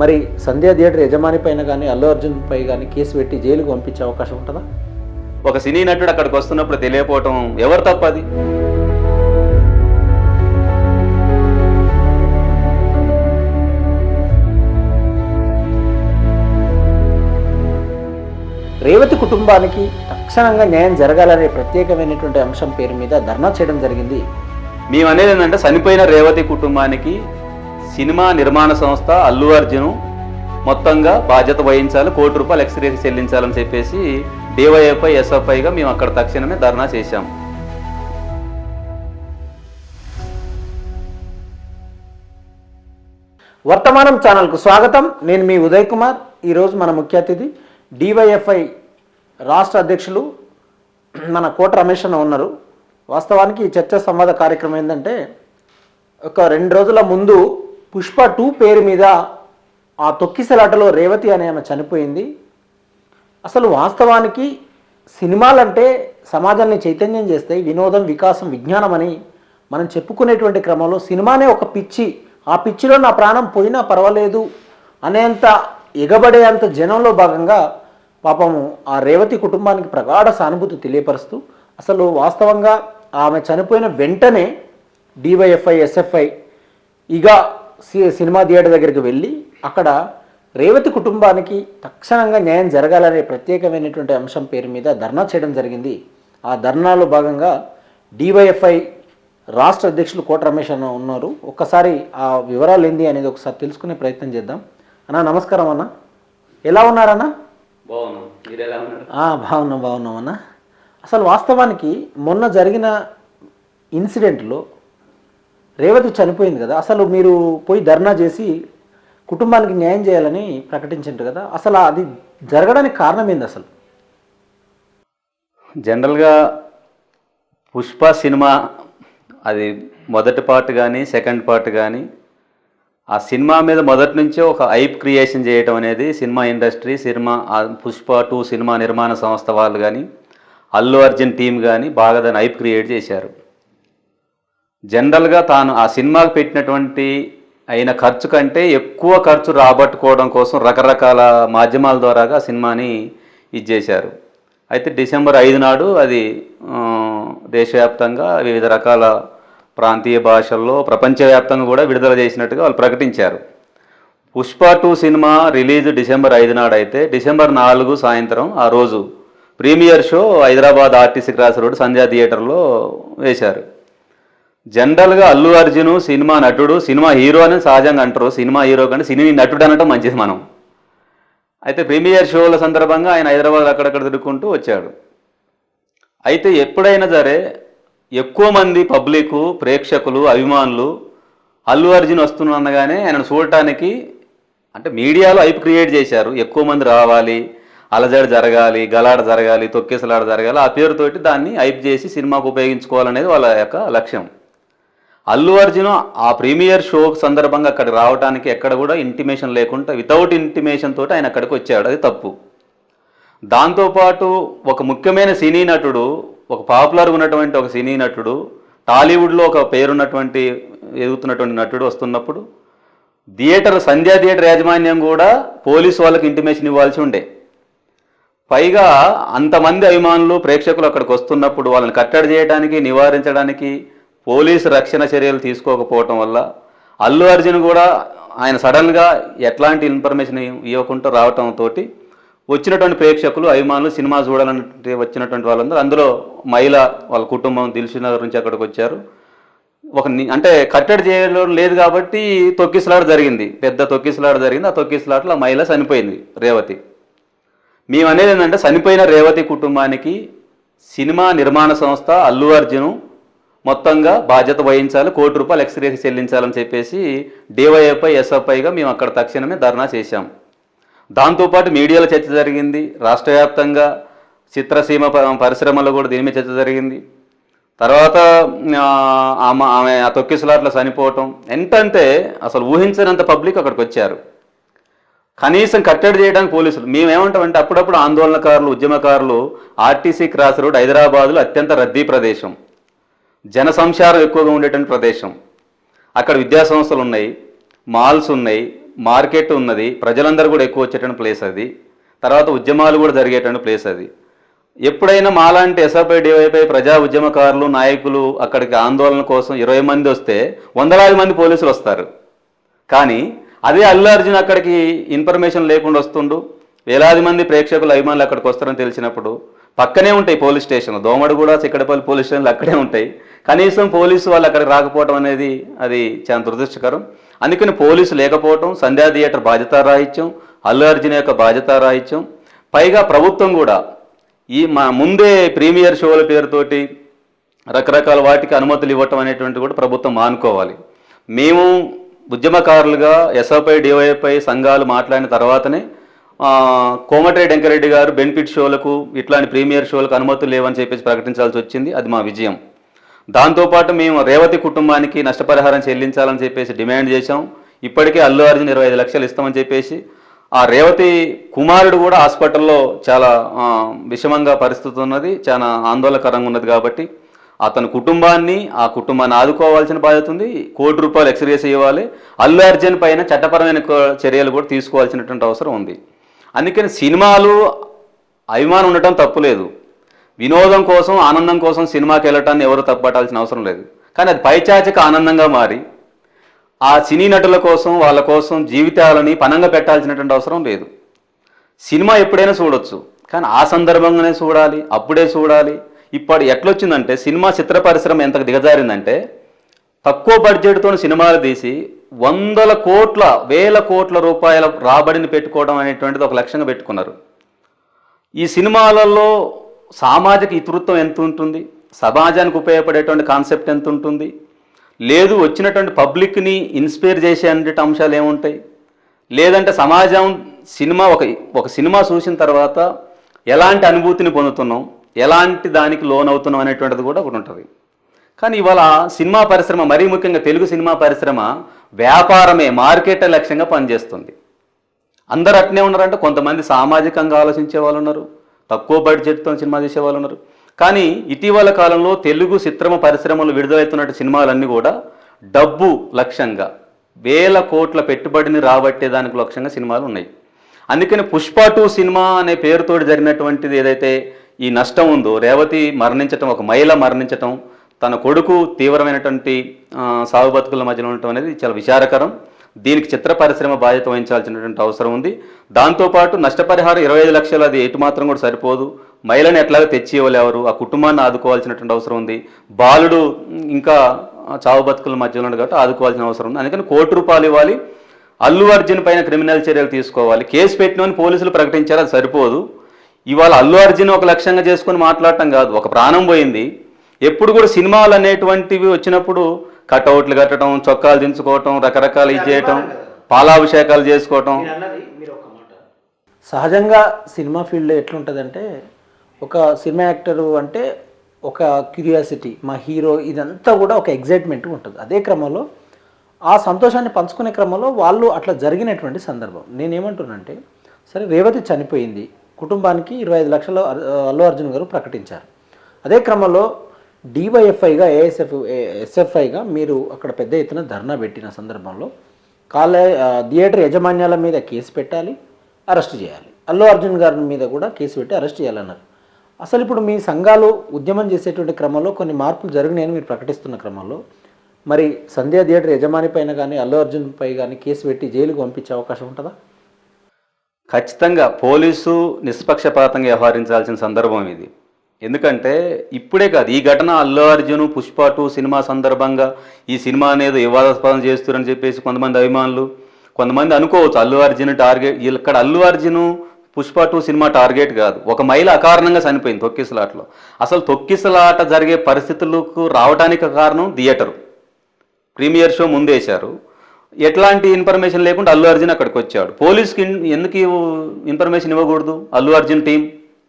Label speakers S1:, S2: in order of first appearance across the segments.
S1: మరి సంధ్యా థియేటర్ యజమాని పైన కానీ అల్లు అర్జున్ పై కానీ కేసు పెట్టి జైలుకు పంపించే అవకాశం ఉంటుందా?
S2: ఒక సినీ నటుడు అక్కడికి వస్తున్నప్పుడు తెలియకపోవటం ఎవరు తప్పది
S1: రేవతి కుటుంబానికి తక్షణంగా న్యాయం జరగాలనే ప్రత్యేకమైనటువంటి అంశం పేరు మీద ధర్నా చేయడం జరిగింది.
S2: మేము అనేది ఏంటంటే చనిపోయిన రేవతి కుటుంబానికి సినిమా నిర్మాణ సంస్థ అల్లు అర్జున్ మొత్తంగా బాధ్యత వహించాలి కోటి రూపాయలు ఎక్స్రేస్ చెల్లించాలని చెప్పేసి డివైఎఫ్ఐ ఎస్ఎఫ్ఐగా మేము అక్కడ తక్షణమే ధర్నా చేశాం.
S1: వర్తమానం ఛానల్కు స్వాగతం. నేను మీ ఉదయ్ కుమార్. ఈరోజు మన ముఖ్య అతిథి డివైఎఫ్ఐ రాష్ట్ర అధ్యక్షులు మన కోట రమేష్ అన్న ఉన్నారు. వాస్తవానికి ఈ చర్చ సంవాద కార్యక్రమం ఏంటంటే ఒక రెండు రోజుల ముందు పుష్ప టూ పేరు మీద ఆ తొక్కిసలాటలో రేవతి అనే ఆమె చనిపోయింది. అసలు వాస్తవానికి సినిమాలంటే సమాజాన్ని చైతన్యం చేస్తాయి వినోదం వికాసం విజ్ఞానం అని మనం చెప్పుకునేటువంటి క్రమంలో సినిమానే ఒక పిచ్చి. ఆ పిచ్చిలో నా ప్రాణం పోయినా పర్వాలేదు అనేంత ఎగబడేంత జనంలో భాగంగా పాపము ఆ రేవతి కుటుంబానికి ప్రగాఢ సానుభూతి తెలియపరుస్తూ అసలు వాస్తవంగా ఆమె చనిపోయిన వెంటనే డివైఎఫ్ఐ ఎస్ఎఫ్ఐ ఇక సినిమా థియేటర్ దగ్గరికి వెళ్ళి అక్కడ రేవతి కుటుంబానికి తక్షణంగా న్యాయం జరగాలనే ప్రత్యేకమైనటువంటి అంశం పేరు మీద ధర్నా చేయడం జరిగింది. ఆ ధర్నాలో భాగంగా డివైఎఫ్ఐ రాష్ట్ర అధ్యక్షులు కోట రమేష్ అన్న ఉన్నారు. ఒక్కసారి ఆ వివరాలు ఏంది అనేది ఒకసారి తెలుసుకునే ప్రయత్నం చేద్దాం. అన్న నమస్కారం అన్న. ఎలా ఉన్నారన్న
S2: బాగున్నాం
S1: బాగున్నాం అన్న. అసలు వాస్తవానికి మొన్న జరిగిన ఇన్సిడెంట్లో రేవతి చనిపోయింది కదా అసలు మీరు పోయి ధర్నా చేసి కుటుంబానికి న్యాయం చేయాలని ప్రకటించారు కదా అసలు అది జరగడానికి కారణం ఏంది అసలు?
S2: జనరల్గా పుష్ప సినిమా అది మొదటి పార్ట్ కానీ సెకండ్ పార్ట్ కానీ ఆ సినిమా మీద మొదటి నుంచే ఒక ఐప్ క్రియేషన్ చేయటం అనేది cinema industry cinema Pushpa two cinema నిర్మాణ సంస్థ వాళ్ళు కానీ అల్లు అర్జున్ టీం కానీ బాగా దాన్ని ఐప్ క్రియేట్ చేశారు. జనరల్గా తాను ఆ సినిమాకు పెట్టినటువంటి అయిన ఖర్చు కంటే ఎక్కువ ఖర్చు రాబట్టుకోవడం కోసం రకరకాల మాధ్యమాల ద్వారాగా సినిమాని ఇది చేశారు. అయితే డిసెంబర్ ఐదు నాడు అది దేశవ్యాప్తంగా వివిధ రకాల ప్రాంతీయ భాషల్లో ప్రపంచవ్యాప్తంగా కూడా విడుదల చేసినట్టుగా వాళ్ళు ప్రకటించారు. Pushpa two cinema release December ఐదు నాడు అయితే డిసెంబర్ నాలుగు సాయంత్రం ఆ రోజు premiere show Hyderabad RTC cross road Sandhya థియేటర్లో వేశారు. జనరల్గా అల్లు అర్జున్ సినిమా నటుడు సినిమా హీరో అని సహజంగా అంటారు. సినిమా హీరో కంటే సినిమా నటుడు అనటం మంచిది మనం. అయితే ప్రీమియర్ షోల సందర్భంగా ఆయన హైదరాబాద్ అక్కడక్కడ తిరుగుకుంటూ వచ్చాడు. అయితే ఎప్పుడైనా సరే ఎక్కువ మంది పబ్లిక్ ప్రేక్షకులు అభిమానులు అల్లు అర్జున్ వస్తున్నా అనగానే ఆయనను చూడటానికి అంటే మీడియాలో హైప్ క్రియేట్ చేశారు. ఎక్కువ మంది రావాలి అలజడి జరగాలి గలాడ జరగాలి తొక్కేసలాడ జరగాలి ఆ పేరుతోటి దాన్ని హైప్ చేసి సినిమాకు ఉపయోగించుకోవాలనేది వాళ్ళ యొక్క లక్ష్యం. అల్లు అర్జున్ ఆ ప్రీమియర్ షో సందర్భంగా అక్కడికి రావడానికి ఎక్కడ కూడా ఇంటిమేషన్ లేకుండా వితౌట్ ఇంటిమేషన్ తోటి ఆయన అక్కడికి వచ్చాడు. అది తప్పు. దాంతోపాటు ఒక ముఖ్యమైన సినీ నటుడు ఒక పాపులర్గా ఉన్నటువంటి ఒక సినీ నటుడు టాలీవుడ్లో ఒక పేరున్నటువంటి ఎదుగుతున్నటువంటి నటుడు వస్తున్నప్పుడు థియేటర్ సంధ్యా థియేటర్ యాజమాన్యం కూడా పోలీసు వాళ్ళకి ఇంటిమేషన్ ఇవ్వాల్సి ఉండే. పైగా అంతమంది అభిమానులు ప్రేక్షకులు అక్కడికి వస్తున్నప్పుడు వాళ్ళని కట్టడి చేయడానికి నివారించడానికి పోలీసు రక్షణ చర్యలు తీసుకోకపోవటం వల్ల అల్లు అర్జున్ కూడా ఆయన సడన్గా ఎట్లాంటి ఇన్ఫర్మేషన్ ఇవ్వకుండా రావటంతో వచ్చినటువంటి ప్రేక్షకులు అభిమానులు సినిమా చూడాలంటే వచ్చినటువంటి వాళ్ళందరూ అందులో మహిళ వాళ్ళ కుటుంబం దిల్సునగర్ నుంచి అక్కడికి వచ్చారు. ఒక అంటే కట్టడి చేయడం లేదు కాబట్టి తొక్కిసలాట జరిగింది. పెద్ద తొక్కిసలాట జరిగింది. ఆ తొక్కిసలాటలో ఆ మహిళ చనిపోయింది రేవతి. మేము అనేది ఏంటంటే చనిపోయిన రేవతి కుటుంబానికి సినిమా నిర్మాణ సంస్థ అల్లు అర్జును మొత్తంగా బాధ్యత వహించాలి కోటి రూపాయలు ఎక్స్రేకి చెల్లించాలని చెప్పేసి డివైఎఫ్ఐ ఎస్ఎఫ్ఐగా మేము అక్కడ తక్షణమే ధర్నా చేశాం. దాంతోపాటు మీడియాలో చర్చ జరిగింది రాష్ట్ర వ్యాప్తంగా చిత్రసీమ పరిశ్రమలో కూడా దీని మీద చర్చ జరిగింది. తర్వాత ఆమె ఆమె ఆ తొక్కిసలాట్లో చనిపోవటం ఎంతంటే అసలు ఊహించనంత పబ్లిక్ అక్కడికి వచ్చారు. కనీసం కట్టడి చేయడానికి పోలీసులు మేమేమంటామంటే అప్పుడప్పుడు ఆందోళనకారులు ఉద్యమకారులు ఆర్టీసీ క్రాస్ రోడ్ హైదరాబాద్లో అత్యంత రద్దీ ప్రదేశం. జన సంచారం ఎక్కువగా ఉండేటువంటి ప్రదేశం. అక్కడ విద్యాసంస్థలు ఉన్నాయి మాల్స్ ఉన్నాయి మార్కెట్ ఉన్నది ప్రజలందరూ కూడా ఎక్కువ వచ్చేటువంటి ప్లేస్ అది. తర్వాత ఉద్యమాలు కూడా జరిగేటువంటి ప్లేస్ అది. ఎప్పుడైనా మాలాంటి ఎస్ఆర్పై డివైపై ప్రజా ఉద్యమకారులు నాయకులు అక్కడికి ఆందోళన కోసం ఇరవై మంది వస్తే వందలాది మంది పోలీసులు వస్తారు. కానీ అదే అల్లు అర్జున్ అక్కడికి ఇన్ఫర్మేషన్ లేకుండా వస్తుండు. వేలాది మంది ప్రేక్షకులు అభిమానులు అక్కడికి వస్తారని తెలిసినప్పుడు పక్కనే ఉంటాయి పోలీస్ స్టేషన్లు. దోమడు కూడా చిక్కడపల్లి పోలీస్ స్టేషన్లు అక్కడే ఉంటాయి. కనీసం పోలీసు వాళ్ళు అక్కడికి రాకపోవడం అనేది అది చాలా దురదృష్టకరం. అందుకని పోలీసు లేకపోవటం సంధ్యా థియేటర్ బాధ్యత రాహిత్యం అల్లు అర్జున్ యొక్క బాధ్యత రాహిత్యం. పైగా ప్రభుత్వం కూడా ఈ మా ముందే ప్రీమియర్ షోల పేరుతోటి రకరకాల వాటికి అనుమతులు ఇవ్వటం అనేటువంటి కూడా ప్రభుత్వం మానుకోవాలి. మేము ఉద్యమకారులుగా ఎస్ఎఫ్ఐ డివైఎఫ్ఐ సంఘాలు మాట్లాడిన తర్వాతనే కోమటిరెడ్డి వెంకరెడ్డి గారు బెనిఫిట్ షోలకు ఇట్లాంటి ప్రీమియర్ షోలకు అనుమతులు లేవని చెప్పేసి ప్రకటించాల్సి వచ్చింది. అది మా విజయం. దాంతోపాటు మేము రేవతి కుటుంబానికి నష్టపరిహారం చెల్లించాలని చెప్పేసి డిమాండ్ చేశాం. ఇప్పటికే అల్లు అర్జున్ ఇరవై ఐదు లక్షలు ఇస్తామని చెప్పేసి ఆ రేవతి కుమారుడు కూడా హాస్పిటల్లో చాలా విషమంగా పరిస్థితి ఉన్నది చాలా ఆందోళనకరంగా ఉన్నది కాబట్టి అతని కుటుంబాన్ని ఆ కుటుంబాన్ని ఆదుకోవాల్సిన బాధ్యత ఉంది. కోటి రూపాయలు ఎక్స్రేస్ ఇవ్వాలి. అల్లు అర్జున్ పైన చట్టపరమైన చర్యలు కూడా తీసుకోవాల్సినటువంటి అవసరం ఉంది. అందుకని సినిమాలు అభిమానం ఉండటం తప్పులేదు వినోదం కోసం ఆనందం కోసం సినిమాకి వెళ్ళటాన్ని ఎవరు తప్పటాల్సిన అవసరం లేదు. కానీ అది పైచాచిక ఆనందంగా మారి ఆ సినీ నటుల కోసం వాళ్ళ కోసం జీవితాలని పనంగా పెట్టాల్సినటువంటి అవసరం లేదు. సినిమా ఎప్పుడైనా చూడొచ్చు. కానీ ఆ సందర్భంగానే చూడాలి అప్పుడే చూడాలి. ఇప్పుడు ఎట్లొచ్చిందంటే సినిమా చిత్ర పరిశ్రమ ఎంత దిగజారిందంటే తక్కువ బడ్జెట్తో సినిమాలు తీసి వందల కోట్ల వేల కోట్ల రూపాయల రాబడిని పెట్టుకోవడం అనేటువంటిది ఒక లక్ష్యంగా పెట్టుకున్నారు. ఈ సినిమాలలో సామాజిక ఇతృత్వం ఎంత ఉంటుంది? సమాజానికి ఉపయోగపడేటువంటి కాన్సెప్ట్ ఎంత ఉంటుంది? లేదు వచ్చినటువంటి పబ్లిక్ని ఇన్స్పైర్ చేసే అన్నిటి అంశాలు ఏముంటాయి? లేదంటే సమాజం సినిమా ఒక ఒక సినిమా చూసిన తర్వాత ఎలాంటి అనుభూతిని పొందుతున్నాం? ఎలాంటి దానికి లోన్ అవుతున్నాం అనేటువంటిది కూడా ఒకటి ఉంటుంది. కానీ ఇవాళ సినిమా పరిశ్రమ మరీ ముఖ్యంగా తెలుగు సినిమా పరిశ్రమ వ్యాపారమే మార్కెట్ లక్ష్యంగా పనిచేస్తుంది. అందరు అట్నే ఉన్నారంటే కొంతమంది సామాజికంగా ఆలోచించే వాళ్ళు ఉన్నారు. తక్కువ బడ్జెట్తో సినిమా తీసే వాళ్ళు ఉన్నారు. కానీ ఇటీవల కాలంలో తెలుగు చిత్రమ పరిశ్రమలు విడుదలవుతున్న సినిమాలన్నీ కూడా డబ్బు లక్ష్యంగా వేల కోట్ల పెట్టుబడిని రాబట్టే దానికి లక్ష్యంగా సినిమాలు ఉన్నాయి. అందుకని పుష్ప టూ సినిమా అనే పేరుతో జరిగినటువంటిది ఏదైతే ఈ నష్టం ఉందో రేవతి మరణించటం ఒక మహిళ మరణించటం తన కొడుకు తీవ్రమైనటువంటి సాగు బతుకుల మధ్యలో ఉండటం అనేది చాలా విచారకరం. దీనికి చిత్ర పరిశ్రమ బాధ్యత వహించాల్సినటువంటి అవసరం ఉంది. దాంతోపాటు నష్టపరిహారం ఇరవై ఐదు లక్షలు అది ఎటు మాత్రం కూడా సరిపోదు. మహిళను ఎట్లాగో తెచ్చి ఇవ్వలేవరు ఆ కుటుంబాన్ని ఆదుకోవాల్సినటువంటి అవసరం ఉంది. బాలుడు ఇంకా చావు బతుకుల మధ్యలో ఉన్నాడు కాబట్టి ఆదుకోవాల్సిన అవసరం ఉంది. అందుకని కోటి రూపాయలు ఇవ్వాలి. అల్లు అర్జున్ పైన క్రిమినల్ చర్యలు తీసుకోవాలి. కేసు పెట్టినని పోలీసులు ప్రకటించారు అది సరిపోదు. ఇవాళ అల్లు అర్జున్ ఒక లక్ష్యంగా చేసుకొని మాట్లాడటం కాదు ఒక ప్రాణం పోయింది. ఎప్పుడు కూడా సినిమాలు అనేటువంటివి వచ్చినప్పుడు కట్అవుట్లు కట్టడం చొక్కాలు దించుకోవటం రకరకాలు ఇది చేయటం పాలాభిషేకాలు చేసుకోవటం.
S1: సహజంగా సినిమా ఫీల్డ్లో ఎట్లుంటుందంటే ఒక సినిమా యాక్టరు అంటే ఒక క్యూరియాసిటీ మా హీరో ఇదంతా కూడా ఒక ఎగ్జైట్మెంట్ ఉంటుంది. అదే క్రమంలో ఆ సంతోషాన్ని పంచుకునే క్రమంలో వాళ్ళు అట్లా జరిగినటువంటి సందర్భం. నేనేమంటున్నానంటే సరే రేవతి చనిపోయింది కుటుంబానికి ఇరవై ఐదు లక్షలు అల్లు అర్జున్ గారు ప్రకటించారు. అదే క్రమంలో డివైఎఫ్ఐగా ఏఎస్ఎఫ్ ఎస్ఎఫ్ఐగా మీరు అక్కడ పెద్ద ఎత్తున ధర్నా పెట్టిన సందర్భంలో కాలే థియేటర్ యజమాన్యాల మీద కేసు పెట్టాలి అరెస్ట్ చేయాలి. అల్లు అర్జున్ గారి మీద కూడా కేసు పెట్టి అరెస్ట్ చేయాలన్నారు. అసలు ఇప్పుడు మీ సంఘాలు ఉద్యమం చేసేటువంటి క్రమంలో కొన్ని మార్పులు జరిగినాయని మీరు ప్రకటిస్తున్న క్రమంలో మరి సంధ్యా థియేటర్ యజమాని పైన కానీ అల్లు అర్జున్ పై కానీ కేసు పెట్టి జైలుకు పంపించే అవకాశం ఉంటుందా?
S2: ఖచ్చితంగా పోలీసు నిష్పక్షపాతంగా వ్యవహరించాల్సిన సందర్భం ఇది. ఎందుకంటే ఇప్పుడే కాదు ఈ ఘటన అల్లు అర్జున్ పుష్ప టూ సినిమా సందర్భంగా ఈ సినిమా అనేది వివాదాస్పదం చేస్తున్నారని చెప్పేసి కొంతమంది అభిమానులు కొంతమంది అనుకోవచ్చు అల్లు అర్జున్ టార్గెట్ ఇక్కడ Allu Arjun Pushpa two cinema target కాదు. ఒక మహిళ అకారణంగా చనిపోయింది తొక్కిసలాటలో. అసలు తొక్కిసలాట జరిగే పరిస్థితులకు రావడానికి కారణం థియేటరు. Premiere show ముందేశారు. ఎట్లాంటి ఇన్ఫర్మేషన్ లేకుండా అల్లు అర్జున్ అక్కడికి వచ్చాడు. పోలీస్కి ఎందుకు ఇన్ఫర్మేషన్ ఇవ్వకూడదు? అల్లు అర్జున్ టీం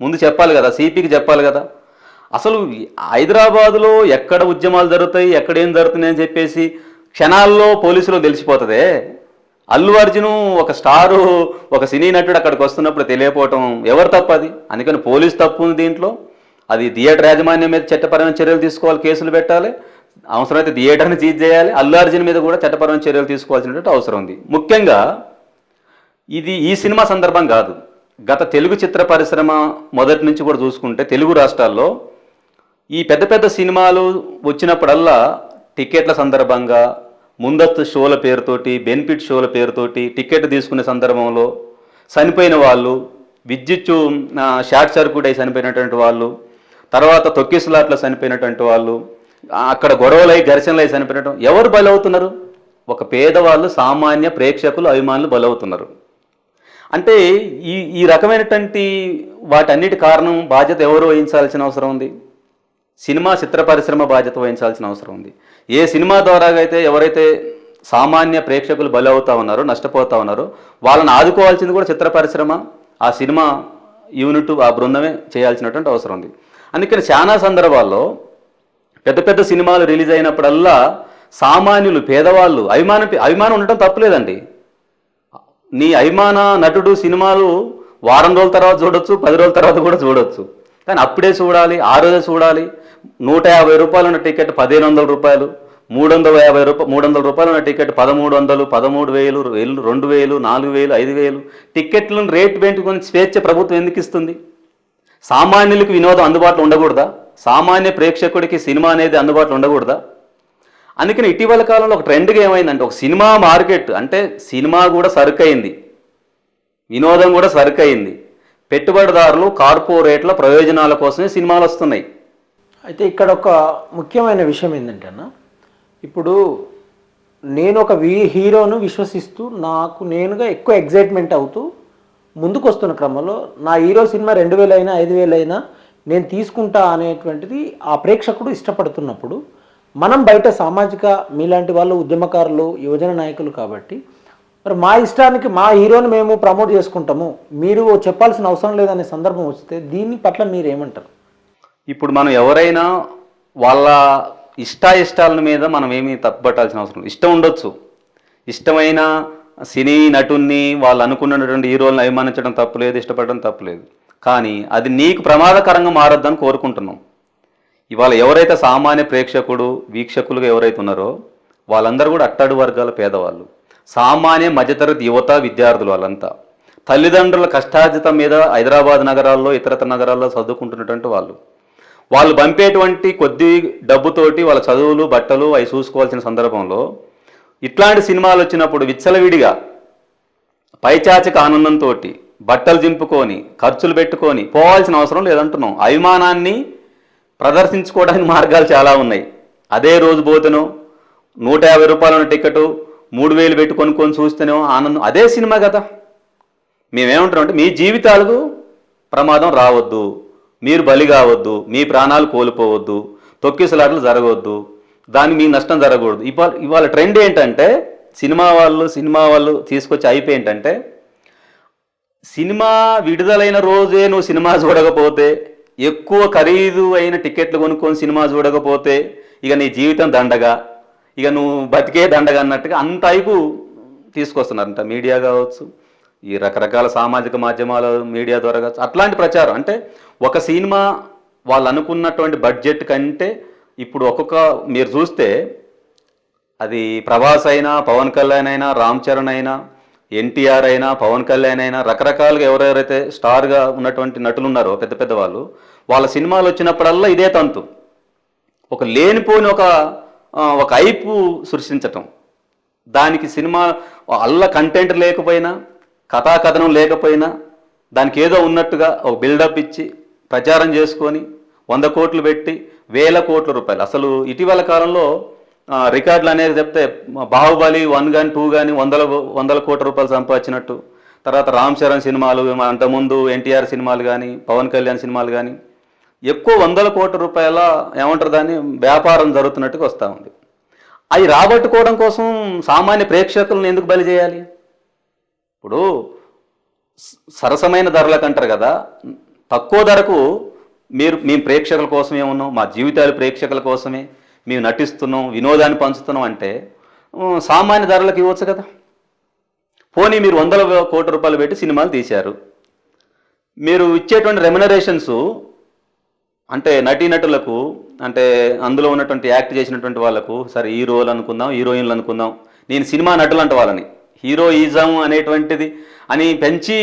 S2: ముందు చెప్పాలి కదా సిపికి చెప్పాలి కదా. అసలు హైదరాబాదులో ఎక్కడ ఉద్యమాలు జరుగుతాయి ఎక్కడ ఏం జరుగుతున్నాయి అని చెప్పేసి క్షణాల్లో పోలీసులు తెలిసిపోతుందే. అల్లు అర్జును ఒక స్టారు ఒక సినీ నటుడు అక్కడికి వస్తున్నప్పుడు తెలియకపోవటం ఎవరు తప్పు అది? అందుకని పోలీస్ తప్పు ఉంది దీంట్లో. అది థియేటర్ యాజమాన్యం మీద చట్టపరమైన చర్యలు తీసుకోవాలి కేసులు పెట్టాలి. అవసరమైతే థియేటర్ని సీజ్ చేయాలి. అల్లు అర్జున్ మీద కూడా చట్టపరమైన చర్యలు తీసుకోవాల్సినటువంటి అవసరం ఉంది. ముఖ్యంగా ఇది ఈ సినిమా సందర్భం కాదు. గత తెలుగు చిత్ర పరిశ్రమ మొదటి నుంచి కూడా చూసుకుంటే తెలుగు రాష్ట్రాల్లో ఈ పెద్ద పెద్ద సినిమాలు వచ్చినప్పుడల్లా టికెట్ల సందర్భంగా ముందస్తు షోల పేరుతోటి బెనిఫిట్ షోల పేరుతోటి టికెట్ తీసుకునే సందర్భంలో చనిపోయిన వాళ్ళు విద్యుత్ షార్ట్ సర్క్యూట్ అయి చనిపోయినటువంటి వాళ్ళు తర్వాత తొక్కిసలాట్లో చనిపోయినటువంటి వాళ్ళు ఆ, అక్కడ గొడవలై ఘర్షణలై చనిపోయినటువంటి ఎవరు బలవుతున్నారు? ఒక పేదవాళ్ళు సామాన్య ప్రేక్షకులు అభిమానులు బలవుతున్నారు. అంటే ఈ ఈ రకమైనటువంటి వాటన్నిటి కారణం బాధ్యత ఎవరు వహించాల్సిన అవసరం ఉంది? సినిమా చిత్ర పరిశ్రమ బాధ్యత వహించాల్సిన అవసరం ఉంది. ఏ సినిమా ద్వారా అయితే ఎవరైతే సామాన్య ప్రేక్షకులు బలి అవుతా ఉన్నారో నష్టపోతా ఉన్నారో వాళ్ళని ఆదుకోవాల్సింది కూడా చిత్ర పరిశ్రమ ఆ సినిమా యూనిట్ ఆ బృందమే చేయాల్సినటువంటి అవసరం ఉంది. అందుకని చాలా సందర్భాల్లో పెద్ద పెద్ద సినిమాలు రిలీజ్ అయినప్పుడల్లా సామాన్యులు పేదవాళ్ళు అభిమానం అభిమానం ఉండటం తప్పులేదండి. నీ అభిమాన నటుడు సినిమాలు వారం రోజుల తర్వాత చూడొచ్చు పది రోజుల తర్వాత కూడా చూడొచ్చు. కానీ అప్పుడే చూడాలి ఆ రోజే చూడాలి. నూట యాభై రూపాయలు ఉన్న టికెట్ పదిహేను వందల రూపాయలు మూడు వందల యాభై రూపాయలు మూడు వందల రూపాయలు ఉన్న టికెట్ పదమూడు వందలు పదమూడు వేలు వేలు రెండు వేలు నాలుగు వేలు ఐదు వేలు. టికెట్లను రేట్ పెంచుకొని స్వేచ్ఛ ప్రభుత్వం ఎందుకు ఇస్తుంది? సామాన్యులకు వినోదం అందుబాటులో ఉండకూడదా? సామాన్య ప్రేక్షకుడికి సినిమా అనేది అందుబాటులో ఉండకూడదా? అందుకని ఇటీవల కాలంలో ఒక ట్రెండ్గా ఏమైందంటే ఒక సినిమా మార్కెట్ అంటే సినిమా కూడా సరుకైంది. వినోదం కూడా సరుకైంది. పెట్టుబడిదారులు కార్పొరేట్ల ప్రయోజనాల కోసమే సినిమాలు వస్తున్నాయి.
S1: అయితే ఇక్కడ ఒక ముఖ్యమైన విషయం ఏంటంటే అన్న ఇప్పుడు నేను ఒక వి హీరోను విశ్వసిస్తూ నాకు నేనుగా ఎక్కువ ఎగ్జైట్మెంట్ అవుతూ ముందుకు వస్తున్న క్రమంలో నా హీరో సినిమా రెండు వేలైనా ఐదు వేలైనా నేను తీసుకుంటా అనేటువంటిది ఆ ప్రేక్షకుడు ఇష్టపడుతున్నప్పుడు మనం బయట సామాజిక మీలాంటి వాళ్ళు ఉద్యమకారులు యువజన నాయకులు కాబట్టి మరి మా ఇష్టానికి మా హీరోని మేము ప్రమోట్ చేసుకుంటాము. మీరు చెప్పాల్సిన అవసరం లేదనే సందర్భం వస్తే దీని పట్ల మీరు ఏమంటారు
S2: ఇప్పుడు మనం ఎవరైనా వాళ్ళ ఇష్టాయిష్టాల మీద మనం ఏమీ తప్పుపట్టాల్సిన అవసరం ఇష్టం ఉండొచ్చు. ఇష్టమైన సినీ నటుణ్ణి వాళ్ళు అనుకున్నటువంటి హీరోలను అభిమానించడం తప్పులేదు ఇష్టపడడం తప్పులేదు కానీ అది నీకు ప్రమాదకరంగా మారొద్దని కోరుకుంటున్నాం. ఇవాళ ఎవరైతే సామాన్య ప్రేక్షకుడు వీక్షకులుగా ఎవరైతే ఉన్నారో వాళ్ళందరూ కూడా అట్టడు వర్గాల పేదవాళ్ళు. సామాన్య మధ్యతరగతి యువత విద్యార్థులు వాళ్ళంతా. తల్లిదండ్రుల కష్టార్జితం మీద హైదరాబాద్ నగరాల్లో ఇతరత నగరాల్లో చదువుకుంటున్నటువంటి వాళ్ళు. వాళ్ళు పంపేటువంటి కొద్ది డబ్బుతోటి వాళ్ళ చదువులు బట్టలు అవి చూసుకోవాల్సిన సందర్భంలో ఇట్లాంటి సినిమాలు వచ్చినప్పుడు విచ్చలవిడిగా పైచాచిక ఆనందంతో బట్టలు దింపుకొని ఖర్చులు పెట్టుకొని పోవాల్సిన అవసరం లేదంటున్నాం. అభిమానాన్ని ప్రదర్శించుకోవడానికి మార్గాలు చాలా ఉన్నాయి. అదే రోజు పోతేనో నూట యాభై రూపాయలు ఉన్న టికెట్ మూడు వేలు పెట్టి కొనుక్కొని చూస్తేనో ఆనందం. అదే సినిమా కదా. మేమేమంటున్నాం అంటే మీ జీవితాలకు ప్రమాదం రావద్దు మీరు బలి కావద్దు మీ ప్రాణాలు కోల్పోవద్దు తొక్కిసలాటలు జరగవద్దు దానికి మీ నష్టం జరగకూడదు. ఇవాళ ఇవాళ ట్రెండ్ ఏంటంటే సినిమా వాళ్ళు సినిమా వాళ్ళు తీసుకొచ్చి అయిపోయి ఏంటంటే సినిమా విడుదలైన రోజే నువ్వు సినిమా చూడకపోతే ఎక్కువ ఖరీదు అయిన టికెట్లు కొనుక్కొని సినిమా చూడకపోతే ఇక నీ జీవితం దండగా ఇక నువ్వు బతికే దండగా అన్నట్టుగా అంత అయిపు తీసుకొస్తున్నారంట మీడియా కావచ్చు ఈ రకరకాల సామాజిక మాధ్యమాల మీడియా ద్వారా కావచ్చు. అట్లాంటి ప్రచారం అంటే ఒక సినిమా వాళ్ళు అనుకున్నటువంటి బడ్జెట్ కంటే ఇప్పుడు ఒక్కొక్క మీరు చూస్తే అది ప్రభాస్ అయినా పవన్ కళ్యాణ్ అయినా రామ్ చరణ్ అయినా ఎన్టీఆర్ అయినా పవన్ కళ్యాణ్ అయినా రకరకాలుగా ఎవరెవరైతే స్టార్గా ఉన్నటువంటి నటులు ఉన్నారో పెద్ద పెద్ద వాళ్ళు వాళ్ళ సినిమాలు వచ్చినప్పుడల్లా ఇదే తంతు. ఒక లేనిపోని ఒక ఒక ఐపు సృష్టించటం. దానికి సినిమా అల్ల కంటెంట్ లేకపోయినా కథాకథనం లేకపోయినా దానికి ఏదో ఉన్నట్టుగా ఒక బిల్డప్ ఇచ్చి ప్రచారం చేసుకొని వంద కోట్లు పెట్టి వేల కోట్ల రూపాయలు. అసలు ఇటీవల కాలంలో రికార్డులు అనేది చెప్తే బాహుబలి వన్ కానీ టూ కానీ వందల వందల కోట్ల రూపాయలు సంపాదించినట్టు. తర్వాత రామ్ చరణ్ సినిమాలు అంతకుముందు ఎన్టీఆర్ సినిమాలు కానీ పవన్ కళ్యాణ్ సినిమాలు కానీ ఎక్కువ వందల కోట్ల రూపాయల ఏమంటారు దాన్ని వ్యాపారం జరుగుతున్నట్టుగా వస్తూ ఉంది. అవి రాబట్టుకోవడం కోసం సామాన్య ప్రేక్షకులను ఎందుకు బలి చేయాలి? ఇప్పుడు సరసమైన ధరలకు అంటారు కదా. తక్కువ ధరకు మీరు మేము ప్రేక్షకుల కోసమే ఉన్నాం మా జీవితాలు ప్రేక్షకుల కోసమే మేము నటిస్తున్నాం వినోదాన్ని పంచుతున్నాం అంటే సామాన్య ధరలకు ఇవ్వచ్చు కదా. పోనీ మీరు వందల కోట్ల రూపాయలు పెట్టి సినిమాలు తీశారు. మీరు ఇచ్చేటువంటి రెమ్యునరేషన్స్ అంటే నటీనటులకు అంటే అందులో ఉన్నటువంటి యాక్ట్ చేసినటువంటి వాళ్ళకు సరే హీరోలు అనుకుందాం హీరోయిన్లు అనుకుందాం. నేను సినిమా నటులు అంట వాళ్ళని హీరోయిజం అనేటువంటిది అని పెంచి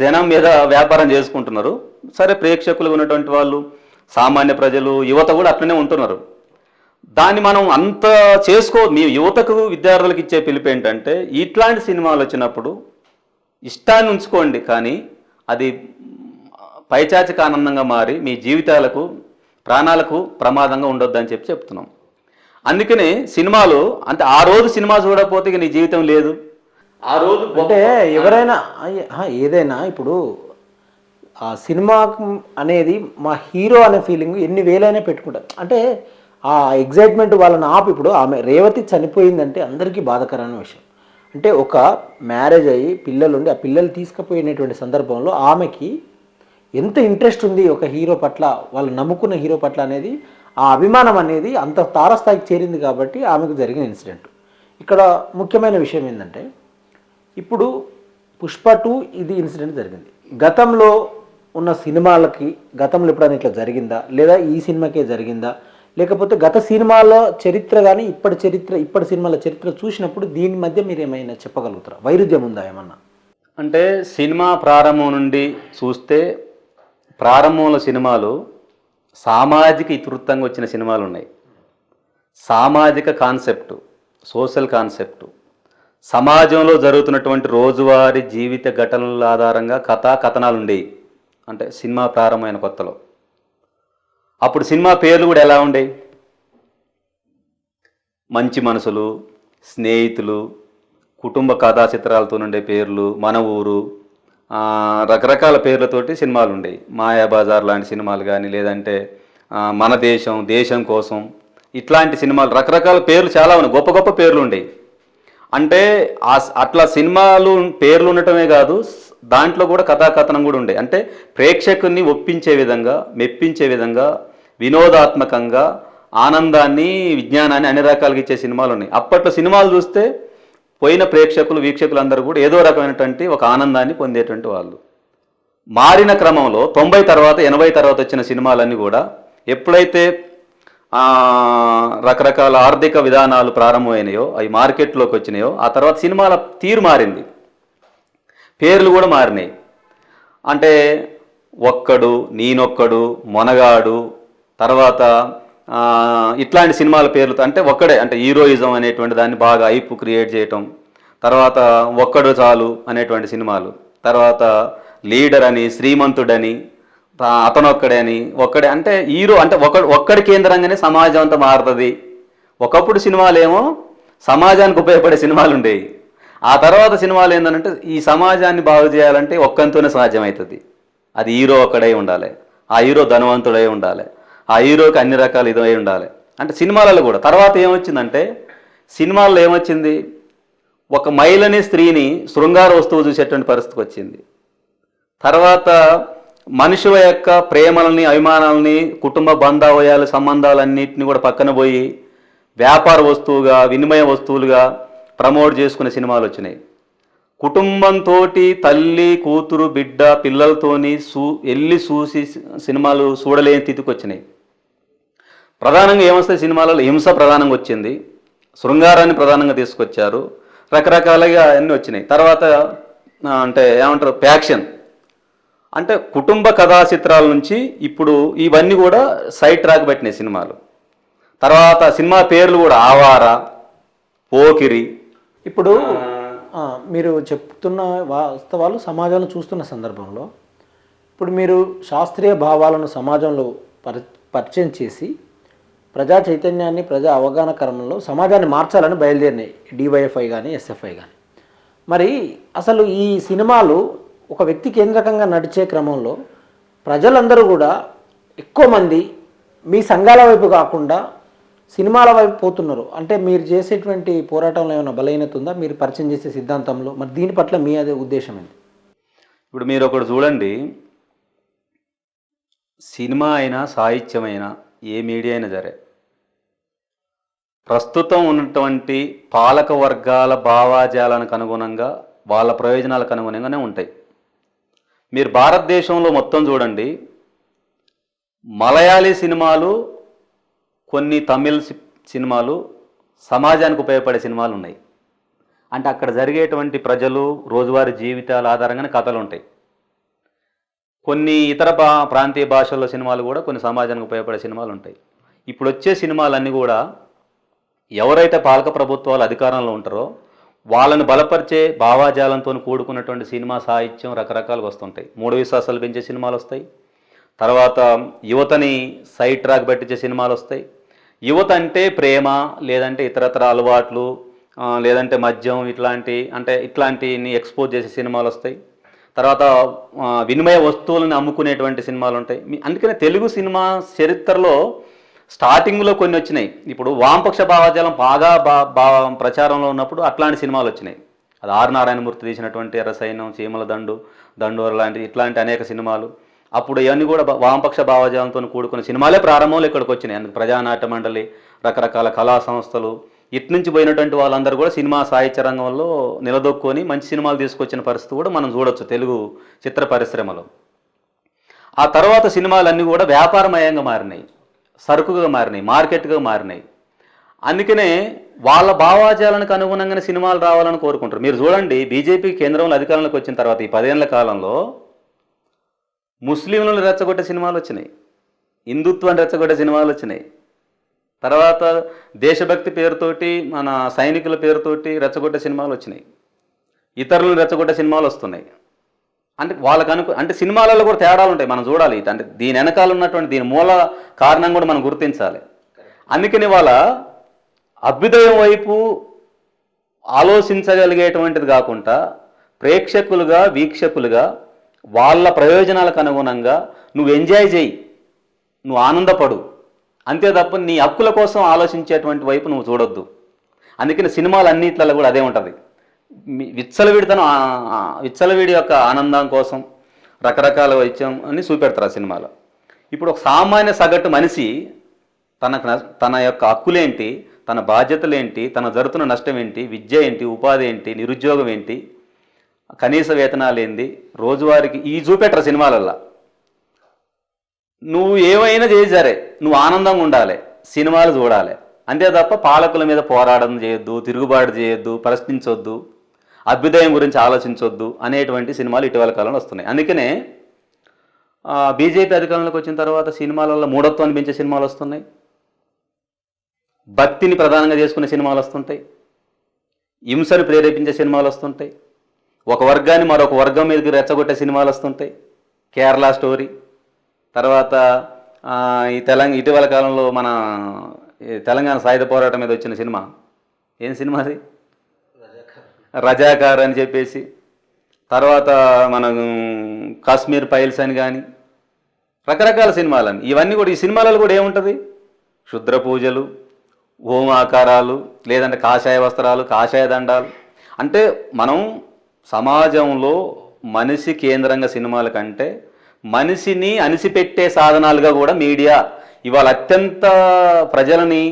S2: జనం మీద వ్యాపారం చేసుకుంటున్నారు. సరే ప్రేక్షకులు ఉన్నటువంటి వాళ్ళు సామాన్య ప్రజలు యువత కూడా అట్లనే ఉంటున్నారు. దాన్ని మనం అంత చేసుకో మీ యువతకు విద్యార్థులకు ఇచ్చే పిలుపు ఏంటంటే ఇట్లాంటి సినిమాలు వచ్చినప్పుడు ఇష్టాన్ని ఉంచుకోండి. కానీ అది పైచాచిక ఆనందంగా మారి మీ జీవితాలకు ప్రాణాలకు ప్రమాదంగా ఉండొద్దని చెప్పి చెప్తున్నాం. అందుకనే సినిమాలు అంటే ఆ రోజు సినిమా చూడకపోతే ఇక నీ జీవితం లేదు. ఆ రోజు
S1: అంటే ఎవరైనా ఏదైనా ఇప్పుడు ఆ సినిమా అనేది మా హీరో అనే ఫీలింగ్ ఎన్ని వేలైనా పెట్టుకుంటారు అంటే ఆ ఎగ్జైట్మెంట్ వాళ్ళని ఆపి ఇప్పుడు ఆమె రేవతి చనిపోయిందంటే అందరికీ బాధాకరమైన విషయం. అంటే ఒక మ్యారేజ్ అయ్యి పిల్లలు ఉండి ఆ పిల్లలు తీసుకుపోయినటువంటి సందర్భంలో ఆమెకి ఎంత ఇంట్రెస్ట్ ఉంది ఒక హీరో పట్ల వాళ్ళు నమ్ముకున్న హీరో పట్ల అనేది ఆ అభిమానం అనేది అంత తారస్థాయికి చేరింది కాబట్టి ఆమెకు జరిగిన ఇన్సిడెంట్ ఇక్కడ ముఖ్యమైన విషయం ఏంటంటే ఇప్పుడు పుష్ప టూ ఇది ఇన్సిడెంట్ జరిగింది. గతంలో ఉన్న సినిమాలకి గతంలో ఎప్పుడైనా ఇట్లా జరిగిందా? లేదా ఈ సినిమాకే జరిగిందా? లేకపోతే గత సినిమాలో చరిత్ర కానీ ఇప్పటి చరిత్ర ఇప్పటి సినిమాల చరిత్ర చూసినప్పుడు దీని మధ్య మీరు ఏమైనా చెప్పగలుగుతారా? వైరుధ్యం ఉందా ఏమన్నా?
S2: అంటే సినిమా ప్రారంభం నుండి చూస్తే ప్రారంభంలో సినిమాలు సామాజిక ఇతివృత్తంగా వచ్చిన సినిమాలు ఉన్నాయి. సామాజిక కాన్సెప్ట్ సోషల్ కాన్సెప్ట్. సమాజంలో జరుగుతున్నటువంటి రోజువారీ జీవిత ఘటనల ఆధారంగా కథా కథనాలు ఉండేవి అంటే సినిమా ప్రారంభమైన కొత్తలో. అప్పుడు సినిమా పేర్లు కూడా ఎలా ఉండేవి మంచి మనసులు స్నేహితులు కుటుంబ కథా చిత్రాలతో ఉండే పేర్లు మన ఊరు రకరకాల పేర్లతోటి సినిమాలు ఉండేవి మాయాబజార్ లాంటి సినిమాలు కానీ లేదంటే మన దేశం దేశం కోసం. ఇట్లాంటి సినిమాలు రకరకాల పేర్లు చాలా ఉన్నాయి. గొప్ప గొప్ప పేర్లు ఉండేవి అంటే అట్లా సినిమాలు పేర్లు ఉండటమే కాదు దాంట్లో కూడా కథాకథనం కూడా ఉండే అంటే ప్రేక్షకుని ఒప్పించే విధంగా మెప్పించే విధంగా వినోదాత్మకంగా ఆనందాన్ని విజ్ఞానాన్ని అన్ని రకాలుగా ఇచ్చే సినిమాలు ఉన్నాయి అప్పట్లో సినిమాలు చూస్తే పోయిన ప్రేక్షకులు వీక్షకులందరూ కూడా ఏదో రకమైనటువంటి ఒక ఆనందాన్ని పొందేటువంటి వాళ్ళు. మారిన క్రమంలో తొంభై తర్వాత ఎనభై తర్వాత వచ్చిన సినిమాలన్నీ కూడా ఎప్పుడైతే రకరకాల ఆర్థిక విధానాలు ప్రారంభమైనాయో అవి మార్కెట్లోకి వచ్చినాయో ఆ తర్వాత సినిమాల తీరు మారింది. పేర్లు కూడా మారినాయి. అంటే ఒక్కడు నేనొక్కడు మొనగాడు తర్వాత ఇట్లాంటి సినిమాల పేర్లతో అంటే ఒక్కడే అంటే హీరోయిజం అనేటువంటి దాన్ని బాగా ఐపు క్రియేట్ చేయటం తర్వాత ఒక్కడు చాలు అనేటువంటి సినిమాలు తర్వాత లీడర్ అని శ్రీమంతుడని అతనొక్కడే అని ఒక్కడే అంటే హీరో అంటే ఒక ఒక్కడి కేంద్రంగానే సమాజం అంతా మారుతుంది. ఒకప్పుడు సినిమాలు ఏమో సమాజానికి ఉపయోగపడే సినిమాలు ఉండేవి ఆ తర్వాత సినిమాలు ఏంటంటే ఈ సమాజాన్ని బాగు చేయాలంటే ఒక్కంతోనే సాధ్యమవుతుంది అది హీరో ఒక్కడై ఉండాలి. ఆ హీరో ధనవంతుడై ఉండాలి. ఆ హీరోకి అన్ని రకాలు ఇదై ఉండాలి. అంటే సినిమాలలో కూడా. తర్వాత ఏమొచ్చిందంటే సినిమాల్లో ఏమొచ్చింది? ఒక మహిళని స్త్రీని శృంగార వస్తువు చూసేటువంటి పరిస్థితికి వచ్చింది తర్వాత మనుషుల యొక్క ప్రేమలని అభిమానాలని కుటుంబ బంధావయాలు సంబంధాలన్నింటినీ కూడా పక్కన పోయి వ్యాపార వస్తువుగా వినిమయ వస్తువులుగా ప్రమోట్ చేసుకునే సినిమాలు వచ్చినాయి కుటుంబంతో తల్లి కూతురు బిడ్డ పిల్లలతోని సూ వెళ్ళి చూసి సినిమాలు చూడలేని స్థితికి వచ్చినాయి ప్రధానంగా ఏమొస్తాయి సినిమాలలో? హింస ప్రధానంగా వచ్చింది. శృంగారాన్ని ప్రధానంగా తీసుకొచ్చారు. రకరకాలుగా అన్నీ వచ్చినాయి. తర్వాత అంటే ఏమంటారు? ప్యాక్షన్ అంటే కుటుంబ కథా చిత్రాల నుంచి ఇప్పుడు ఇవన్నీ కూడా సైడ్ ట్రాక్ పెట్టినాయి సినిమాలు. తర్వాత సినిమా పేర్లు కూడా ఆవార పోకిరి.
S1: ఇప్పుడు మీరు చెప్తున్న వాస్తవాలు సమాజంలో చూస్తున్న సందర్భంలో ఇప్పుడు మీరు శాస్త్రీయ భావాలను సమాజంలో పరి పరిచయం చేసి ప్రజా చైతన్యాన్ని ప్రజా అవగాహన క్రమంలో సమాజాన్ని మార్చాలని బయలుదేరినాయి డివైఎఫ్ఐ కానీ ఎస్ఎఫ్ఐ కానీ మరి అసలు ఈ సినిమాలు ఒక వ్యక్తి కేంద్రకంగా నడిచే క్రమంలో ప్రజలందరూ కూడా ఎక్కువ మంది మీ సంఘాల వైపు కాకుండా సినిమాల వైపు పోతున్నారు. అంటే మీరు చేసేటువంటి పోరాటంలో ఏమైనా బలహీనత ఉందా? మీరు పరిచయం చేసే సిద్ధాంతంలో. మరి దీని పట్ల మీ అదే ఉద్దేశం ఏంటి?
S2: ఇప్పుడు మీరు ఒకటి చూడండి. సినిమా అయినా సాహిత్యమైనా ఏ మీడియా అయినా సరే ప్రస్తుతం ఉన్నటువంటి పాలక వర్గాల భావాజాలకు అనుగుణంగా వాళ్ళ ప్రయోజనాలకు అనుగుణంగానే ఉంటాయి. మీరు భారతదేశంలో మొత్తం చూడండి. మలయాళీ సినిమాలు కొన్ని తమిళ్ సినిమాలు సమాజానికి ఉపయోగపడే సినిమాలు ఉన్నాయి. అంటే అక్కడ జరిగేటువంటి ప్రజలు రోజువారీ జీవితాల ఆధారంగానే కథలు ఉంటాయి. కొన్ని ఇతర ప్రాంతీయ భాషల్లో సినిమాలు కూడా కొన్ని సమాజానికి ఉపయోగపడే సినిమాలు ఉంటాయి. ఇప్పుడు వచ్చే సినిమాలన్నీ కూడా ఎవరైతే పాలక ప్రభుత్వాలు అధికారంలో ఉంటారో వాళ్ళని బలపరిచే భావాజాలంతో కూడుకున్నటువంటి సినిమా సాహిత్యం రకరకాలుగా వస్తుంటాయి. మూడు విశ్వాసాలు పెంచే సినిమాలు వస్తాయి. తర్వాత యువతని సైడ్ ట్రాక్ పెట్టించే సినిమాలు వస్తాయి. యువత అంటే ప్రేమ లేదంటే ఇతరతర అలవాట్లు లేదంటే మద్యం ఇట్లాంటి అంటే ఇట్లాంటిని ఎక్స్పోజ్ చేసే సినిమాలు వస్తాయి. తర్వాత వినిమయ వస్తువులను అమ్ముకునేటువంటి సినిమాలు ఉంటాయి. అందుకనే తెలుగు సినిమా చరిత్రలో స్టార్టింగ్లో కొన్ని వచ్చినాయి. ఇప్పుడు వామపక్ష భావజాలం బాగా బా ప్రచారంలో ఉన్నప్పుడు అట్లాంటి సినిమాలు వచ్చినాయి. అది ఆర్ నారాయణమూర్తి తీసినటువంటి ఎర్రసైన్యం చీమల దండు దండోర లాంటి ఇట్లాంటి అనేక సినిమాలు. అప్పుడు ఇవన్నీ కూడా బా- వామపక్ష భావజాలంతో కూడుకున్న సినిమాలే ప్రారంభంలో ఇక్కడికి వచ్చినాయి. అందుకు ప్రజానాట్య మండలి రకరకాల కళా సంస్థలు ఇటు నుంచి పోయినటువంటి వాళ్ళందరూ కూడా సినిమా సాహిత్య రంగంలో నిలదొక్కుని మంచి సినిమాలు తీసుకొచ్చిన పరిస్థితి కూడా మనం చూడొచ్చు తెలుగు చిత్ర పరిశ్రమలో. ఆ తర్వాత సినిమాలన్నీ కూడా వ్యాపారమయంగా మారినాయి. సరుకుగా మారినాయి మార్కెట్గా మారినాయి. అందుకనే వాళ్ళ భావాజాలకు అనుగుణంగానే సినిమాలు రావాలని కోరుకుంటారు. మీరు చూడండి బీజేపీ కేంద్రంలో అధికారంలోకి వచ్చిన తర్వాత ఈ పదేళ్ళ కాలంలో ముస్లింలను రెచ్చగొట్టే సినిమాలు వచ్చినాయి. హిందుత్వాన్ని రెచ్చగొట్టే సినిమాలు వచ్చినాయి. తర్వాత దేశభక్తి పేరుతోటి మన సైనికుల పేరుతోటి రెచ్చగొట్టే సినిమాలు వచ్చినాయి. ఇతరులను రెచ్చగొట్టే సినిమాలు వస్తున్నాయి. అంటే వాళ్ళకు అనుకు అంటే సినిమాలలో కూడా తేడాలు ఉంటాయి మనం చూడాలి. అంటే దీని వెనకాల ఉన్నటువంటి దీని మూల కారణం కూడా మనం గుర్తించాలి. అందుకని వాళ్ళ అభ్యుదయం వైపు ఆలోచించగలిగేటువంటిది కాకుండా ప్రేక్షకులుగా వీక్షకులుగా వాళ్ళ ప్రయోజనాలకు అనుగుణంగా నువ్వు ఎంజాయ్ చేయి. నువ్వు ఆనందపడు. అంతే తప్ప నీ హక్కుల కోసం ఆలోచించేటువంటి వైపు నువ్వు చూడొద్దు. అందుకని సినిమాలు అన్నిట్లలో కూడా అదే ఉంటుంది. విచ్చలవిడితనం విచ్చలవిడి యొక్క ఆనందం కోసం రకరకాల వైద్యం అని చూపెడతారు ఆ సినిమాలో. ఇప్పుడు ఒక సామాన్య సగటు మనిషి తనకు న- తన యొక్క హక్కులేంటి తన బాధ్యతలేంటి తన జరుగుతున్న నష్టం ఏంటి విద్య ఏంటి ఉపాధి ఏంటి నిరుద్యోగం ఏంటి కనీస వేతనాలు ఏంది రోజువారికి ఈ చూపెట్టరు సినిమాలల్లో. నువ్వు ఏమైనా చేసారే నువ్వు ఆనందంగా ఉండాలి సినిమాలు చూడాలి. అంతే తప్ప పాలకుల మీద పోరాటం చేయొద్దు తిరుగుబాటు చేయొద్దు ప్రశ్నించొద్దు. అభ్యుదయం గురించి ఆలోచించొద్దు అనేటువంటి సినిమాలు ఇటీవల కాలంలో వస్తున్నాయి. అందుకనే బీజేపీ అధికారంలోకి వచ్చిన తర్వాత సినిమాలలో మూఢత్వాన్ని పెంచే సినిమాలు వస్తున్నాయి. భక్తిని ప్రధానంగా చేసుకునే సినిమాలు వస్తుంటాయి. హింసను ప్రేరేపించే సినిమాలు వస్తుంటాయి. ఒక వర్గాన్ని మరొక వర్గం మీదకి రెచ్చగొట్టే సినిమాలు వస్తుంటాయి. కేరళ స్టోరీ తర్వాత ఈ తెలంగాణ ఇటీవల కాలంలో మన తెలంగాణ సాయుధ పోరాటం మీద వచ్చిన సినిమా. ఏం సినిమా అది? రజాకార్ అని చెప్పేసి తర్వాత మన కాశ్మీర్ పైల్స్ అని కానీ రకరకాల సినిమాలని. ఇవన్నీ కూడా ఈ సినిమాలలో కూడా ఏముంటుంది? క్షుద్ర పూజలు హోమాకారాలు లేదంటే కాషాయ వస్త్రాలు కాషాయ దండాలు. అంటే మనం సమాజంలో మనిషి కేంద్రంగా సినిమాల కంటే మనిషిని అనిసిపెట్టే సాధనాలుగా కూడా మీడియా ఇవాళ అత్యంత ప్రజలని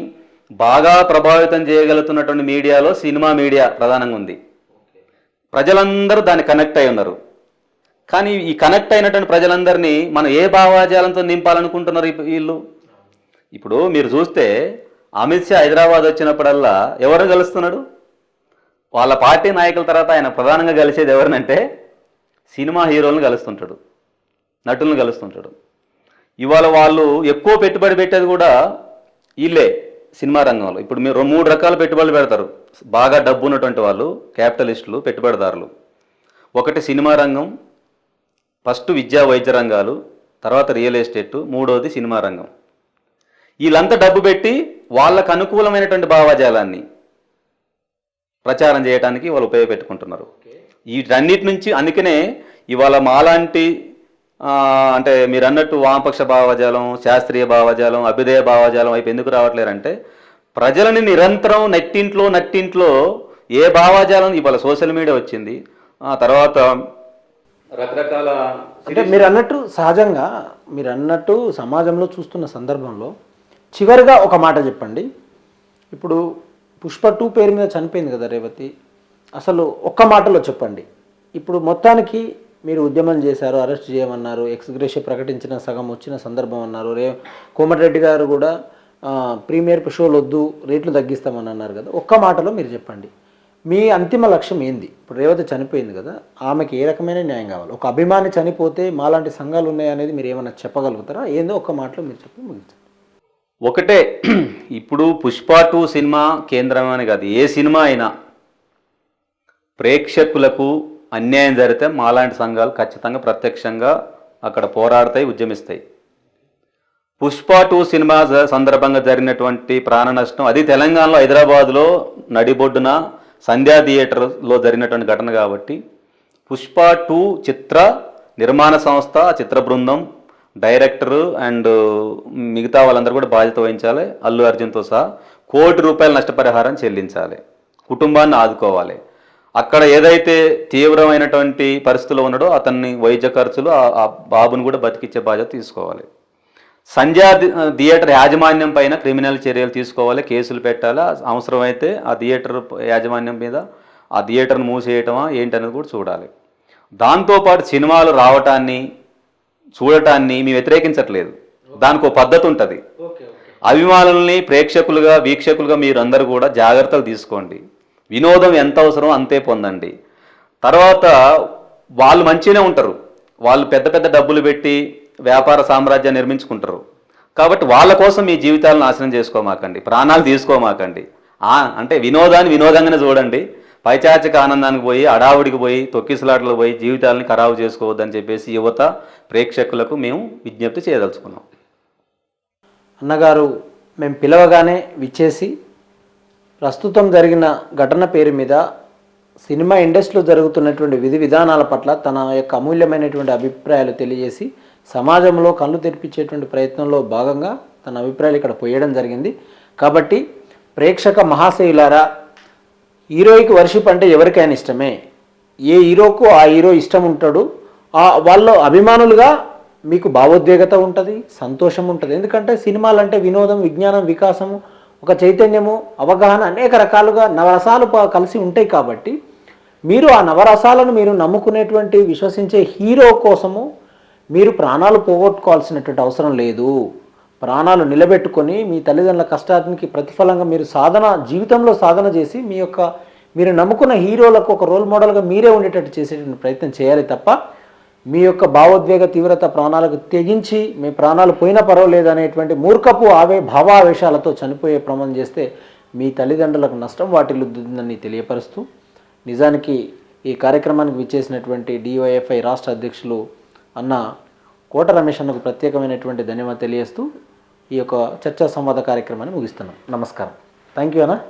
S2: బాగా ప్రభావితం చేయగలుగుతున్నటువంటి మీడియాలో సినిమా మీడియా ప్రధానంగా ఉంది. ప్రజలందరూ దాన్ని కనెక్ట్ అయి ఉన్నారు. కానీ ఈ కనెక్ట్ అయినటువంటి ప్రజలందరినీ మనం ఏ భావాజాలంతో నింపాలనుకుంటున్నారు వీళ్ళు? ఇప్పుడు మీరు చూస్తే అమిత్ షా హైదరాబాద్ వచ్చినప్పుడల్లా ఎవరు కలుస్తున్నాడు వాళ్ళ పార్టీ నాయకుల తర్వాత ఆయన ప్రధానంగా కలిసేది ఎవరినంటే సినిమా హీరోలను కలుస్తుంటాడు నటులను కలుస్తుంటాడు ఇవాళ వాళ్ళు ఎక్కువ పెట్టుబడి పెట్టేది కూడా వీళ్ళే సినిమా రంగంలో. ఇప్పుడు మీరు మూడు రకాల పెట్టుబడులు పెడతారు. బాగా డబ్బు ఉన్నటువంటి వాళ్ళు క్యాపిటలిస్టులు పెట్టుబడిదారులు. ఒకటి సినిమా రంగం ఫస్ట్ విద్యా వైద్య రంగాలు తర్వాత రియల్ ఎస్టేట్ మూడోది సినిమా రంగం. వీళ్ళంతా డబ్బు పెట్టి వాళ్ళకు అనుకూలమైనటువంటి భావజాలాన్ని ప్రచారం చేయడానికి వాళ్ళు ఉపయోగపెట్టుకుంటున్నారు. వీటన్నిటి నుంచి అందుకనే ఇవాళ మాలాంటి అంటే మీరు అన్నట్టు వామపక్ష భావజాలం శాస్త్రీయ భావజాలం అభ్యుదయ భావజాలం వైపు ఎందుకు రావట్లేరంటే ప్రజలని నిరంతరం నెట్టింట్లో నట్టింట్లో ఏ భావాజాలం ఇవాళ సోషల్ మీడియా వచ్చింది? ఆ తర్వాత రకరకాల
S1: అంటే మీరు అన్నట్టు సహజంగా మీరు అన్నట్టు సమాజంలో చూస్తున్న సందర్భంలో చివరిగా ఒక మాట చెప్పండి. ఇప్పుడు పుష్ప టూ పేరు మీద చనిపోయింది కదా రేవతి. అసలు ఒక్క మాటలో చెప్పండి. ఇప్పుడు మొత్తానికి మీరు ఉద్యమం చేశారు అరెస్ట్ చేయమన్నారు ఎక్స్గ్రేషన్ ప్రకటించిన సగం వచ్చిన సందర్భం అన్నారు. రే కోమటిరెడ్డి గారు కూడా ప్రీమియర్ షోలు వద్దు రేట్లు తగ్గిస్తామని అన్నారు కదా. ఒక్క మాటలో మీరు చెప్పండి. మీ అంతిమ లక్ష్యం ఏంది? ఇప్పుడు రేవతి చనిపోయింది కదా ఆమెకి ఏ రకమైన న్యాయం కావాలి? ఒక అభిమాని చనిపోతే మాలాంటి సంఘాలు ఉన్నాయనేది మీరు ఏమైనా చెప్పగలుగుతారా? ఏందో ఒక్క మాటలో మీరు చెప్పి ముగించండి.
S2: ఒకటే ఇప్పుడు పుష్ప టూ సినిమా కేంద్రం అని కాదు ఏ సినిమా అయినా ప్రేక్షకులకు అన్యాయం జరిగితే మాలాంటి సంఘాలు ఖచ్చితంగా ప్రత్యక్షంగా అక్కడ పోరాడతాయి ఉద్యమిస్తాయి. పుష్ప టూ సినిమా సందర్భంగా జరిగినటువంటి ప్రాణ నష్టం అది తెలంగాణలో హైదరాబాద్లో నడిబొడ్డున సంధ్యా థియేటర్లో జరిగినటువంటి ఘటన కాబట్టి పుష్ప టూ చిత్ర నిర్మాణ సంస్థ చిత్ర బృందం డైరెక్టర్ అండ్ మిగతా వాళ్ళందరూ కూడా బాధ్యత వహించాలి. అల్లు అర్జున్తో సహా కోటి రూపాయల నష్టపరిహారం చెల్లించాలి. కుటుంబాన్ని ఆదుకోవాలి. అక్కడ ఏదైతే తీవ్రమైనటువంటి పరిస్థితుల్లో ఉన్నాడో అతన్ని వైద్య ఖర్చులు ఆ- బాబును బాబుని కూడా బతికిచ్చే బాధ్యత తీసుకోవాలి. సంధ్యా థియేటర్ యాజమాన్యం పైన క్రిమినల్ చర్యలు తీసుకోవాలి కేసులు పెట్టాలి? అవసరమైతే ఆ థియేటర్ యాజమాన్యం మీద ఆ థియేటర్ను మూసేయటమా? ఏంటనేది కూడా చూడాలి. దాంతోపాటు సినిమాలు రావటాన్ని చూడటాన్ని మేము వ్యతిరేకించట్లేదు. దానికి ఒక పద్ధతి ఉంటుంది. అభిమానుల్ని ప్రేక్షకులుగా వీక్షకులుగా మీరు అందరూ కూడా జాగ్రత్తలు తీసుకోండి. వినోదం ఎంత అవసరం అంతే పొందండి. తర్వాత వాళ్ళు మంచిగానే ఉంటారు. వాళ్ళు పెద్ద పెద్ద డబ్బులు పెట్టి వ్యాపార సామ్రాజ్యాన్ని నిర్మించుకుంటారు. కాబట్టి వాళ్ళ కోసం మీ జీవితాలను నాశనం చేసుకోమాకండి. ప్రాణాలు తీసుకోమాకండి. అంటే వినోదాన్ని వినోదంగానే చూడండి. పైచాచిక ఆనందానికి పోయి అడావుడికి పోయి తొక్కిసలాటలు పోయి జీవితాలని ఖరాబు చేసుకోవద్దని చెప్పేసి యువత ప్రేక్షకులకు మేము విజ్ఞప్తి చేయదలుచుకున్నాం.
S1: అన్నగారు మేము పిలవగానే విచ్చేసి ప్రస్తుతం జరిగిన ఘటన పేరు మీద సినిమా ఇండస్ట్రీలో జరుగుతున్నటువంటి విధి విధానాల పట్ల తన యొక్క అమూల్యమైనటువంటి అభిప్రాయాలు తెలియజేసి సమాజంలో కళ్ళు తెరిపించేటువంటి ప్రయత్నంలో భాగంగా తన అభిప్రాయాలు ఇక్కడ పోయడం జరిగింది. కాబట్టి ప్రేక్షక మహాశయులారా హీరోయికి వర్షిప్ అంటే ఎవరికైనా ఇష్టమే. ఏ హీరోకు ఆ హీరో ఇష్టం ఉంటాడు ఆ వాళ్ళు అభిమానులుగా మీకు భావోద్వేగత ఉంటుంది సంతోషం ఉంటుంది. ఎందుకంటే సినిమాలు అంటే వినోదం విజ్ఞానం వికాసము ఒక చైతన్యము అవగాహన అనేక రకాలుగా నవరసాలు కలిసి ఉంటాయి కాబట్టి మీరు ఆ నవరసాలను మీరు నమ్ముకునేటువంటి విశ్వసించే హీరో కోసము మీరు ప్రాణాలు పోగొట్టుకోవాల్సినటువంటి అవసరం లేదు. ప్రాణాలు నిలబెట్టుకొని మీ తల్లిదండ్రుల కష్టానికి ప్రతిఫలంగా మీరు సాధన జీవితంలో సాధన చేసి మీ యొక్క మీరు నమ్ముకున్న హీరోలకు ఒక రోల్ మోడల్గా మీరే ఉండేటట్టు చేసేటువంటి ప్రయత్నం చేయాలి తప్ప మీ యొక్క భావోద్వేగ తీవ్రత ప్రాణాలకు తెగించి మీ ప్రాణాలు పోయినా పర్వాలేదు అనేటువంటి మూర్ఖపు ఆవే భావావేశాలతో చనిపోయే ప్రమాదం చేస్తే మీ తల్లిదండ్రులకు నష్టం వాటిల్లుతుందని తెలియపరుస్తూ నిజానికి ఈ కార్యక్రమానికి విచ్చేసినటువంటి డివైఎఫ్ఐ రాష్ట్ర అధ్యక్షులు అన్న కోట రమేష్ అన్నకు ప్రత్యేకమైనటువంటి ధన్యవాదాలు తెలియజేస్తూ ఈ యొక్క చర్చా సంవాద కార్యక్రమాన్ని ముగిస్తున్నాం. నమస్కారం. థ్యాంక్ యూ అన్న.